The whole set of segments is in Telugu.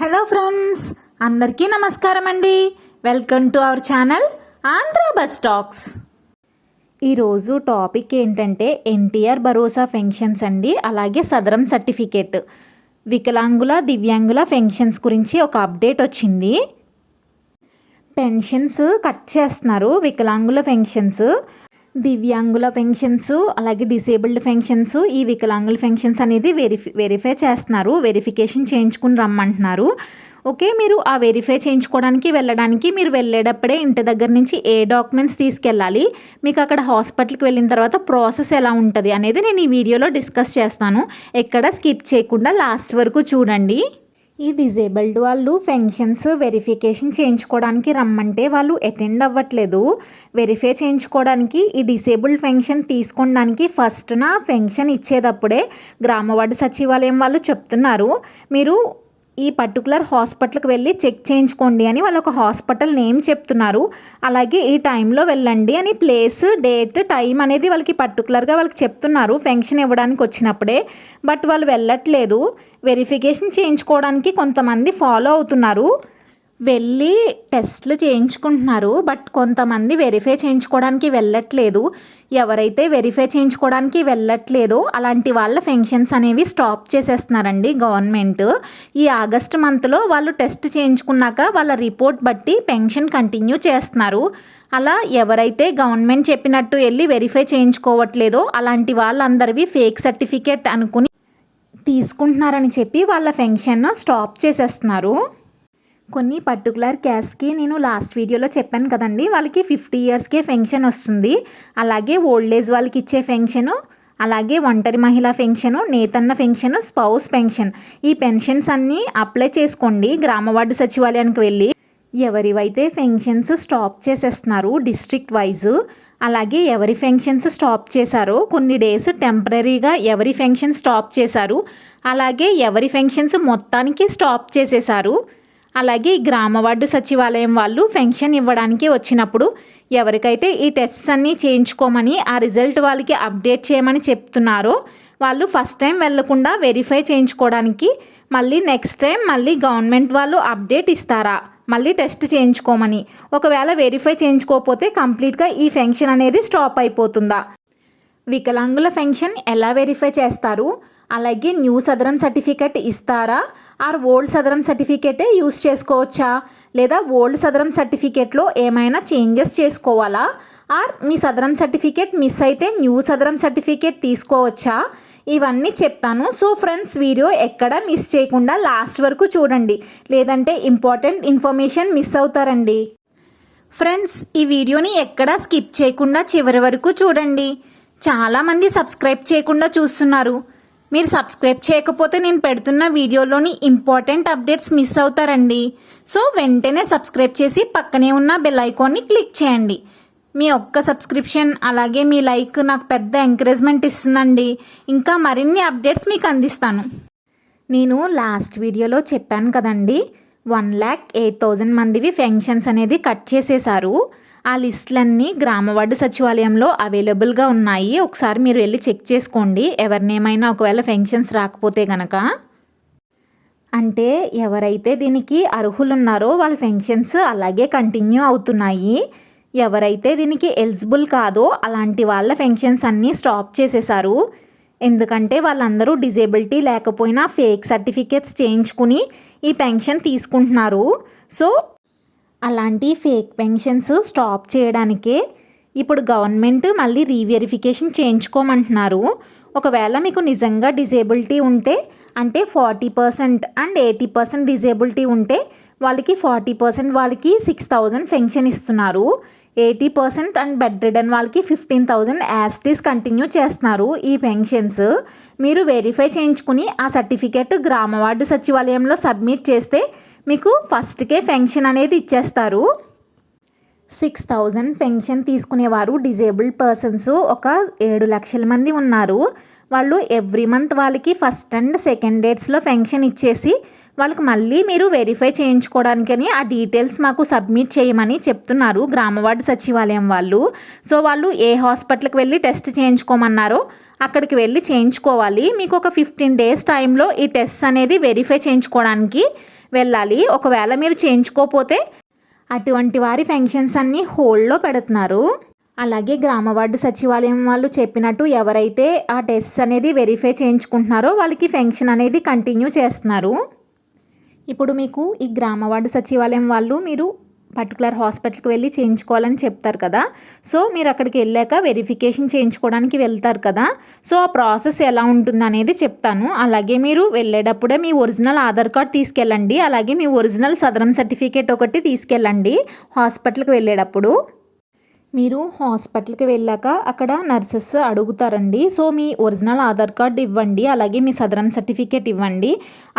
హలో ఫ్రెండ్స్ అందరికీ నమస్కారం అండి. Welcome to our channel Andhra bus talks. ఈరోజు టాపిక్ ఏంటంటే ఎన్టీఆర్ భరోసా ఫెన్షన్స్ అండి అలాగే సదరం సర్టిఫికేట్. వికలాంగుల దివ్యాంగుల ఫెన్షన్స్ గురించి ఒక అప్డేట్ వచ్చింది. పెన్షన్స్ కట్ చేస్తున్నారు వికలాంగుల పెన్షన్స్. దివ్యాంగుల పెన్షన్స్ అలాగే డిసేబుల్డ్ పెన్షన్స్ ఈ వికలాంగుల పెన్షన్స్ అనేది వెరిఫై వెరిఫై చేస్తున్నారు. వెరిఫికేషన్ చేయించుకుని రమ్మంటున్నారు. ఓకే మీరు ఆ వెరిఫై చేయించుకోవడానికి వెళ్ళడానికి మీరు వెళ్ళేటప్పుడే ఇంటి దగ్గర నుంచి ఏ డాక్యుమెంట్స్ తీసుకెళ్ళాలి మీకు అక్కడ హాస్పిటల్కి వెళ్ళిన తర్వాత ప్రాసెస్ ఎలా ఉంటుంది అనేది నేను ఈ వీడియోలో డిస్కస్ చేస్తాను. ఎక్కడ స్కిప్ చేయకుండా లాస్ట్ వరకు చూడండి. ఈ డిజేబుల్డ్ వాళ్ళు ఫెన్షన్స్ వెరిఫికేషన్ చేయించుకోవడానికి రమ్మంటే వాళ్ళు అటెండ్ అవ్వట్లేదు. వెరిఫై చేయించుకోవడానికి ఈ డిసేబుల్డ్ ఫెన్షన్ తీసుకోవడానికి ఫస్ట్ నా ఫెన్షన్ ఇచ్చేటప్పుడే గ్రామవార్డు సచివాలయం వాళ్ళు చెప్తున్నారు. మీరు ఈ పర్టికులర్ హాస్పిటల్కి వెళ్ళి చెక్ చేయించుకోండి అని వాళ్ళు ఒక హాస్పిటల్ నేమ్ చెప్తున్నారు. అలాగే ఈ టైంలో వెళ్ళండి అని ప్లేస్ డేట్ టైం అనేది వాళ్ళకి పర్టికులర్గా వాళ్ళకి చెప్తున్నారు ఫెన్షన్ ఇవ్వడానికి వచ్చినప్పుడే. బట్ వాళ్ళు వెళ్ళట్లేదు. వెరిఫికేషన్ చేయించుకోవడానికి కొంతమంది ఫాలో అవుతున్నారు. వెళ్ళి టెస్ట్లు చేయించుకుంటున్నారు బట్ కొంతమంది వెరిఫై చేయించుకోవడానికి వెళ్ళట్లేదు. ఎవరైతే వెరిఫై చేయించుకోవడానికి వెళ్ళట్లేదో అలాంటి వాళ్ళ ఫెన్షన్స్ అనేవి స్టాప్ చేసేస్తున్నారండి గవర్నమెంట్. ఈ ఆగస్ట్ మంత్లో వాళ్ళు టెస్ట్ చేయించుకున్నాక వాళ్ళ రిపోర్ట్ బట్టి పెన్షన్ కంటిన్యూ చేస్తున్నారు. అలా ఎవరైతే గవర్నమెంట్ చెప్పినట్టు వెళ్ళి వెరిఫై చేయించుకోవట్లేదో అలాంటి వాళ్ళందరివి ఫేక్ సర్టిఫికేట్ అనుకుని తీసుకుంటున్నారని చెప్పి వాళ్ళ ఫెన్షన్ స్టాప్ చేసేస్తున్నారు. కొన్ని పర్టికులర్ క్యాస్కి నేను లాస్ట్ వీడియోలో చెప్పాను కదండి. వాళ్ళకి ఫిఫ్టీ ఇయర్స్కే ఫెన్షన్ వస్తుంది. అలాగే ఓల్డ్ ఏజ్ వాళ్ళకి ఇచ్చే ఫెన్షను అలాగే ఒంటరి మహిళ పెన్షన్ నేతన్న పెన్షన్ స్పౌస్ పెన్షన్ ఈ పెన్షన్స్ అన్నీ అప్లై చేసుకోండి. గ్రామ వార్డు సచివాలయానికి వెళ్ళి ఎవరివైతే పెన్షన్స్ స్టాప్ చేసేస్తున్నారు డిస్ట్రిక్ట్ వైజ్ అలాగే ఎవరి ఫెన్షన్స్ స్టాప్ చేశారో కొన్ని డేస్ టెంపరీగా ఎవరి ఫెన్షన్ స్టాప్ చేశారు అలాగే ఎవరి ఫెన్షన్స్ మొత్తానికి స్టాప్ చేసేశారు అలాగే ఈ గ్రామ వార్డు సచివాలయం వాళ్ళు పెన్షన్ ఇవ్వడానికి వచ్చినప్పుడు ఎవరికైతే ఈ టెస్ట్స్ అన్నీ చేయించుకోమని ఆ రిజల్ట్ వాళ్ళకి అప్డేట్ చేయమని చెప్తున్నారో వాళ్ళు ఫస్ట్ టైం వెళ్ళకుండా వెరిఫై చేయించుకోవడానికి మళ్ళీ నెక్స్ట్ టైం మళ్ళీ గవర్నమెంట్ వాళ్ళు అప్డేట్ ఇస్తారా? మళ్ళీ టెస్ట్ చేయించుకోమని. ఒకవేళ వెరిఫై చేయించుకోకపోతే కంప్లీట్గా ఈ ఫెన్షన్ అనేది స్టాప్ అయిపోతుందా? వికలాంగుల ఫెన్షన్ ఎలా వెరిఫై చేస్తారు? అలాగే న్యూ సదరం సర్టిఫికెట్ ఇస్తారా? ఆర్ ఓల్డ్ సదరం సర్టిఫికేటే యూస్ చేసుకోవచ్చా? లేదా ఓల్డ్ సదరం సర్టిఫికేట్లో ఏమైనా చేంజెస్ చేసుకోవాలా? ఆర్ మీ సదరం సర్టిఫికేట్ మిస్ అయితే న్యూ సదరం సర్టిఫికేట్ తీసుకోవచ్చా? ఇవన్నీ చెప్తాను. సో ఫ్రెండ్స్ వీడియో ఎక్కడ మిస్ చేయకుండా లాస్ట్ వరకు చూడండి. లేదంటే ఇంపార్టెంట్ ఇన్ఫర్మేషన్ మిస్ అవుతారండి. ఫ్రెండ్స్ ఈ వీడియోని ఎక్కడా స్కిప్ చేయకుండా చివరి వరకు చూడండి. చాలామంది సబ్స్క్రైబ్ చేయకుండా చూస్తున్నారు. మీరు సబ్స్క్రైబ్ చేయకపోతే నేను పెడుతున్న వీడియోలోని ఇంపార్టెంట్ అప్డేట్స్ మిస్ అవుతారండి. సో వెంటనే సబ్స్క్రైబ్ చేసి పక్కనే ఉన్న బెల్ ఐకాన్ని క్లిక్ చేయండి. మీ ఒక్క సబ్స్క్రిప్షన్ అలాగే మీ లైక్ నాకు పెద్ద ఎంకరేజ్మెంట్ ఇస్తుందండి. ఇంకా మరిన్ని అప్డేట్స్ మీకు అందిస్తాను. నేను లాస్ట్ వీడియోలో చెప్పాను కదండి వన్ ల్యాక్ ఎయిట్ థౌజండ్ మందివి ఫెన్షన్స్ అనేది కట్ చేసేశారు. ఆ లిస్టులన్నీ గ్రామవార్డు సచివాలయంలో అవైలబుల్గా ఉన్నాయి. ఒకసారి మీరు వెళ్ళి చెక్ చేసుకోండి. ఎవరినేమైనా ఒకవేళ ఫెన్షన్స్ రాకపోతే గనక. అంటే ఎవరైతే దీనికి అర్హులు ఉన్నారో వాళ్ళ ఫెన్షన్స్ అలాగే కంటిన్యూ అవుతున్నాయి. ఎవరైతే దీనికి ఎలిజిబుల్ కాదో అలాంటి వాళ్ళ ఫెన్షన్స్ అన్నీ స్టాప్ చేసేశారు. ఎందుకంటే వాళ్ళందరూ డిజేబిలిటీ లేకపోయినా ఫేక్ సర్టిఫికేట్స్ చేయించుకుని ఈ పెన్షన్ తీసుకుంటున్నారు. సో అలాంటి ఫేక్ పెన్షన్స్ స్టాప్ చేయడానికే ఇప్పుడు గవర్నమెంట్ మళ్ళీ రీవెరిఫికేషన్ చేయించుకోమంటున్నారు. ఒకవేళ మీకు నిజంగా డిజేబిలిటీ ఉంటే అంటే forty percent and eighty percent disability ఉంటే వాళ్ళకి ఫార్టీ పర్సెంట్ వాళ్ళకి సిక్స్ థౌజండ్ పెన్షన్ ఇస్తున్నారు. Eighty percent and bedridden వాళ్ళకి fifteen thousand as it is continue చేస్తున్నారు ఈ పెన్షన్స్ మీరు వెరిఫై చేయించుకుని ఆ సర్టిఫికేట్ గ్రామ వార్డు సచివాలయంలో సబ్మిట్ చేస్తే మీకు ఫస్ట్కే పెన్షన్ అనేది ఇచ్చేస్తారు. సిక్స్ థౌజండ్ పెన్షన్ తీసుకునేవారు డిజేబుల్డ్ పర్సన్స్. ఒక ఏడు లక్షల మంది ఉన్నారు. వాళ్ళు ఎవ్రీ మంత్ వాళ్ళకి ఫస్ట్ అండ్ సెకండ్ డేట్స్లో పెన్షన్ ఇచ్చేసి వాళ్ళకి మళ్ళీ మీరు వెరిఫై చేయించుకోవడానికని ఆ డీటెయిల్స్ మాకు సబ్మిట్ చేయమని చెప్తున్నారు గ్రామవార్డు సచివాలయం వాళ్ళు. సో వాళ్ళు ఏ హాస్పిటల్కి వెళ్ళి టెస్ట్ చేయించుకోమన్నారో అక్కడికి వెళ్ళి చేయించుకోవాలి. మీకు ఒక ఫిఫ్టీన్ డేస్ టైంలో ఈ టెస్ట్ అనేది వెరిఫై చేయించుకోవడానికి వెళ్ళాలి. ఒకవేళ మీరు చేయించుకోకపోతే అటువంటి వారి ఫంక్షన్స్ అన్నీ హోల్డ్లో పెడుతున్నారు. అలాగే గ్రామ వార్డు సచివాలయం వాళ్ళు చెప్పినట్టు ఎవరైతే ఆ టెస్ట్ అనేది వెరిఫై చేయించుకుంటున్నారో వాళ్ళకి ఫెన్షన్ అనేది కంటిన్యూ చేస్తున్నారు. ఇప్పుడు మీకు ఈ గ్రామ వార్డు సచివాలయం వాళ్ళు మీరు పర్టికులర్ హాస్పిటల్కి వెళ్ళి చేయించుకోవాలని చెప్తారు కదా. సో మీరు అక్కడికి వెళ్ళాక వెరిఫికేషన్ చేయించుకోవడానికి వెళ్తారు కదా. సో ఆ ప్రాసెస్ ఎలా ఉంటుంది అనేది చెప్తాను. అలాగే మీరు వెళ్ళేటప్పుడే మీ ఒరిజినల్ ఆధార్ కార్డ్ తీసుకెళ్ళండి. అలాగే మీ ఒరిజినల్ సదరం సర్టిఫికేట్ ఒకటి తీసుకెళ్ళండి హాస్పిటల్కి వెళ్ళేటప్పుడు. మీరు హాస్పిటల్కి వెళ్ళాక అక్కడ నర్సెస్ అడుగుతారండి. సో మీ ఒరిజినల్ ఆధార్ కార్డ్ ఇవ్వండి. అలాగే మీ సదరం సర్టిఫికేట్ ఇవ్వండి.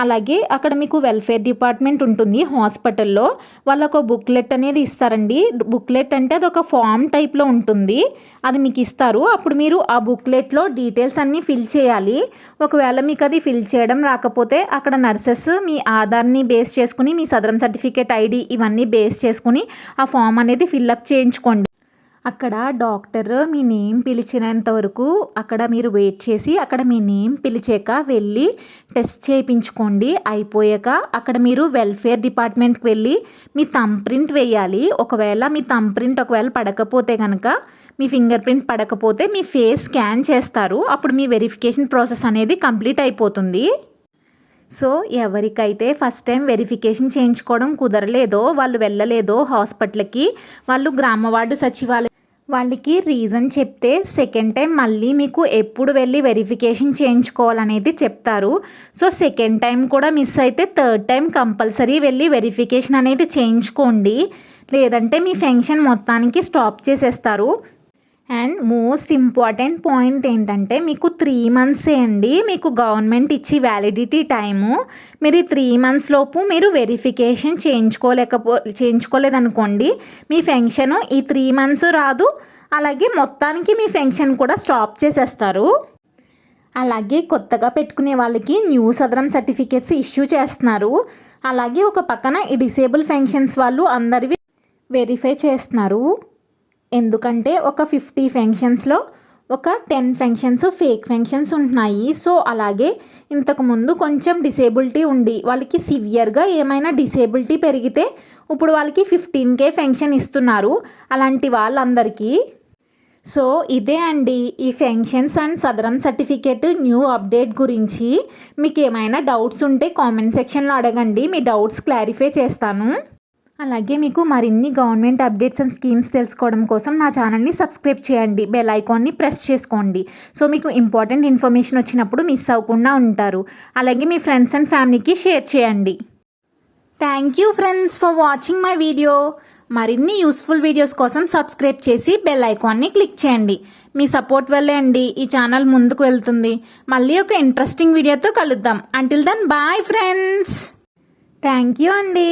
అలాగే అక్కడ మీకు వెల్ఫేర్ డిపార్ట్మెంట్ ఉంటుంది హాస్పిటల్లో. వాళ్ళు ఒక బుక్లెట్ అనేది ఇస్తారండి. బుక్లెట్ అంటే అది ఒక ఫామ్ టైప్లో ఉంటుంది. అది మీకు ఇస్తారు. అప్పుడు మీరు ఆ బుక్లెట్లో డీటెయిల్స్ అన్నీ ఫిల్ చేయాలి. ఒకవేళ మీకు అది ఫిల్ చేయడం రాకపోతే అక్కడ నర్సెస్ మీ ఆధార్ని బేస్ చేసుకుని మీ సదరం సర్టిఫికేట్ ఐడి ఇవన్నీ బేస్ చేసుకుని ఆ ఫామ్ అనేది ఫిల్అప్ చేయించుకోండి. అక్కడ డాక్టర్ మీ నేమ్ పిలిచినంత వరకు అక్కడ మీరు వెయిట్ చేసి అక్కడ మీ నేమ్ పిలిచాక వెళ్ళి టెస్ట్ చేయించుకోండి. అయిపోయాక అక్కడ మీరు వెల్ఫేర్ డిపార్ట్మెంట్కి వెళ్ళి మీ థమ్ ప్రింట్ వేయాలి. ఒకవేళ మీ థమ్ ప్రింట్ ఒకవేళ పడకపోతే కనుక మీ ఫింగర్ ప్రింట్ పడకపోతే మీ ఫేస్ స్కాన్ చేస్తారు. అప్పుడు మీ వెరిఫికేషన్ ప్రాసెస్ అనేది కంప్లీట్ అయిపోతుంది. సో ఎవరికైతే ఫస్ట్ టైం వెరిఫికేషన్ చేయించుకోవడం కుదరలేదో వాళ్ళు వెళ్ళలేదో హాస్పిటల్కి వాళ్ళు గ్రామ వార్డు సచివాలయం వాళ్ళకి రీజన్ చెప్తే సెకండ్ టైం మళ్ళీ మీకు ఎప్పుడు వెళ్ళి వెరిఫికేషన్ చేయించుకోవాలనేది చెప్తారు. సో సెకండ్ టైం కూడా మిస్ అయితే థర్డ్ టైం కంపల్సరీ వెళ్ళి వెరిఫికేషన్ అనేది చేయించుకోండి. లేదంటే మీ ఫెన్షన్ మొత్తానికి స్టాప్ చేసేస్తారు. అండ్ మోస్ట్ ఇంపార్టెంట్ పాయింట్ ఏంటంటే మీకు త్రీ మంత్సే అండి మీకు గవర్నమెంట్ ఇచ్చి వ్యాలిడిటీ టైము మీరు ఈ త్రీ మంత్స్ లోపు మీరు వెరిఫికేషన్ చేయించుకోలేకపో చేయించుకోలేదనుకోండి మీ పెన్షన్ ఈ త్రీ మంత్స్ రాదు అలాగే మొత్తానికి మీ పెన్షన్ కూడా స్టాప్ చేసేస్తారు. అలాగే కొత్తగా పెట్టుకునే వాళ్ళకి న్యూ సదరం సర్టిఫికేట్స్ ఇష్యూ చేస్తున్నారు. అలాగే ఒక పక్కన ఈ డిసేబుల్ పెన్షన్స్ వాళ్ళు అందరివి వెరిఫై చేస్తున్నారు. ఎందుకంటే ఒక ఫిఫ్టీ ఫంక్షన్స్లో ఒక టెన్ ఫంక్షన్స్ ఫేక్ ఫంక్షన్స్ ఉంటున్నాయి. సో అలాగే ఇంతకుముందు కొంచెం డిసేబిలిటీ ఉండి వాళ్ళకి సివియర్గా ఏమైనా డిసేబిలిటీ పెరిగితే ఇప్పుడు వాళ్ళకి ఫిఫ్టీన్ కే ఫంక్షన్ ఇస్తున్నారు అలాంటి వాళ్ళందరికీ. సో ఇదే అండి ఈ pensions and Sadarem certificate new update గురించి. మీకు ఏమైనా డౌట్స్ ఉంటే కామెంట్ సెక్షన్లో అడగండి. మీ డౌట్స్ క్లారిఫై చేస్తాను. అలాగే మీకు మరిన్ని గవర్నమెంట్ అప్డేట్స్ అండ్ స్కీమ్స్ తెలుసుకోవడం కోసం నా ఛానల్ని సబ్స్క్రైబ్ చేయండి. బెల్ ఐకాన్ని ప్రెస్ చేసుకోండి. సో మీకు ఇంపార్టెంట్ ఇన్ఫర్మేషన్ వచ్చినప్పుడు మిస్ అవ్వకుండా ఉంటారు. అలాగే మీ ఫ్రెండ్స్ అండ్ ఫ్యామిలీకి షేర్ చేయండి. Thank you friends for watching my video. మరిన్ని యూస్ఫుల్ వీడియోస్ కోసం సబ్స్క్రైబ్ చేసి బెల్ ఐకాన్ని క్లిక్ చేయండి. మీ సపోర్ట్ వల్లే అండి ఈ ఛానల్ ముందుకు వెళ్తుంది. మళ్ళీ ఒక ఇంట్రెస్టింగ్ వీడియోతో కలుద్దాం. Until then bye friends thank you అండి.